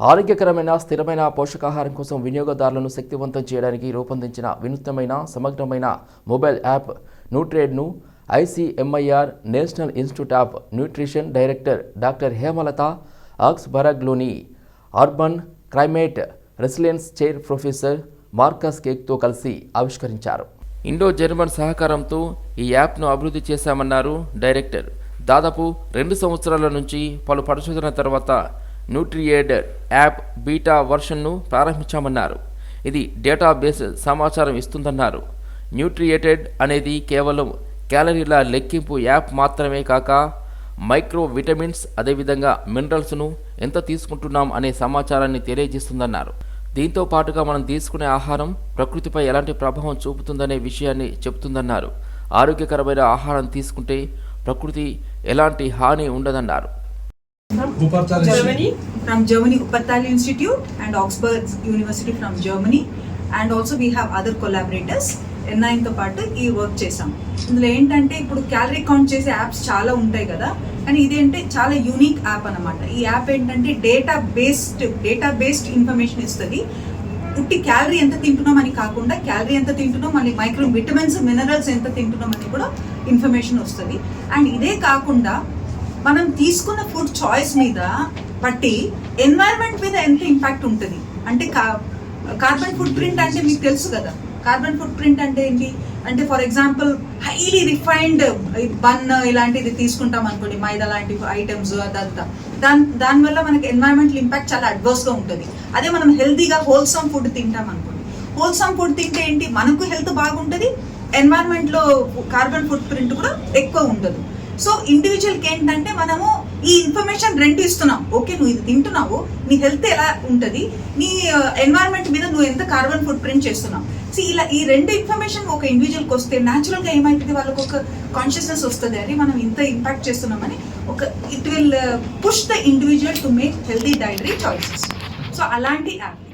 ఆరోగ్యకరమైన స్థిరమైన పోషకాహారం కోసం వినియోగదారులను శక్తివంతం చేయడానికి రూపొందించిన వినూత్నమైన సమగ్రమైన mobile app న్యూట్రేడ్ను ICMR national institute of nutrition director doctor Hemalatha ఆక్స్బరగ్లోని urban climate resilience chair professor Markus కేక్తో కలిసి ఆవిష్కరించారు. ఇండో జర్మన్ సహకారంతో ఈ యాప్ను అభివృద్ధి చేశామన్నారు డైరెక్టర్. దాదాపు రెండు సంవత్సరాల నుంచి పలు పరిశోధన తర్వాత న్యూట్రియేడర్ యాప్ బీటా వర్షన్ను ప్రారంభించామన్నారు. ఇది డేటాబేస్ సమాచారం ఇస్తుందన్నారు. న్యూట్రియేటెడ్ అనేది కేవలం క్యాలరీల లెక్కింపు యాప్ మాత్రమే కాక మైక్రో విటమిన్స్ అదేవిధంగా మినరల్స్ను ఎంత తీసుకుంటున్నాం అనే సమాచారాన్ని తెలియజేస్తుందన్నారు. దీంతో పాటుగా మనం తీసుకునే ఆహారం ప్రకృతిపై ఎలాంటి ప్రభావం చూపుతుందనే విషయాన్ని చెబుతుందన్నారు. ఆరోగ్యకరమైన ఆహారం తీసుకుంటే ప్రకృతి ఎలాంటి హాని ఉండదన్నారు. Wuppertal is Germany. from Germany, Uppertal Institute and Augsburg University from Germany. And also we have other collaborators. ఎన్ఐన్తో పాటు ఈ వర్క్ చేసాం ఇందులో ఏంటంటే ఇప్పుడు క్యాలరీ కౌంట్ చేసే యాప్స్ చాలా ఉంటాయి కదా కానీ ఇదేంటే చాలా యూనిక్ యాప్ అన్నమాట ఈ యాప్ ఏంటంటే data based data based information ఇస్తుంది ఉట్టి క్యాలరీ ఎంత తింటున్నాం అని కాకుండా క్యాలరీ ఎంత తింటున్నాం మళ్ళీ మైక్రో విటమిన్స్ మినరల్స్ ఎంత తింటున్నాం అని కూడా ఇన్ఫర్మేషన్ వస్తుంది అండ్ ఇదే కాకుండా మనం తీసుకున్న ఫుడ్ చాయిస్ మీద బట్టి ఎన్వైరన్మెంట్ మీద ఎంత ఇంపాక్ట్ ఉంటుంది? అంటే కార్బన్ ఫుడ్ ప్రింట్ అంటే మీకు తెలుసు కదా. కార్బన్ ఫుడ్ ప్రింట్ అంటే ఏంటి? అంటే for example highly refined bun ఇలాంటిది తీసుకుంటాం అనుకోండి మైదా లాంటి ఐటమ్స్ అదంతా. దాని దానివల్ల మనకి ఎన్వైరన్మెంటల్ ఇంపాక్ట్ చాలా అడ్వర్స్గా ఉంటుంది. అదే మనం హెల్తీగా హోల్సమ్ ఫుడ్ తింటాం అనుకోండి. హోల్సమ్ ఫుడ్ తింటే ఏంటి? మనకు హెల్త్ బాగుంటుంది ఎన్వైరన్మెంట్లో కార్బన్ ఫుడ్ ప్రింట్ కూడా ఎక్కువ ఉండదు. సో ఇండివిజువల్కి ఏంటంటే మనము ఈ ఇన్ఫర్మేషన్ రెండు ఇస్తున్నాం. ఓకే నువ్వు ఇది తింటున్నావు నీ హెల్త్ ఎలా ఉంటుంది నీ ఎన్వైరన్మెంట్ మీద నువ్వు ఎంత కార్బన్ ఫుడ్ ప్రింట్ చేస్తున్నావు. సో ఇలా ఈ రెండు ఇన్ఫర్మేషన్ ఒక ఇండివిజువల్కి వస్తే న్యాచురల్గా ఏమైతుంది? వాళ్ళకి ఒక కాన్షియస్నెస్ వస్తుంది. అని మనం ఇంత ఇంపాక్ట్ చేస్తున్నామని ఒక it will push the individual to make healthy dietary choices so అలాంటి యాప్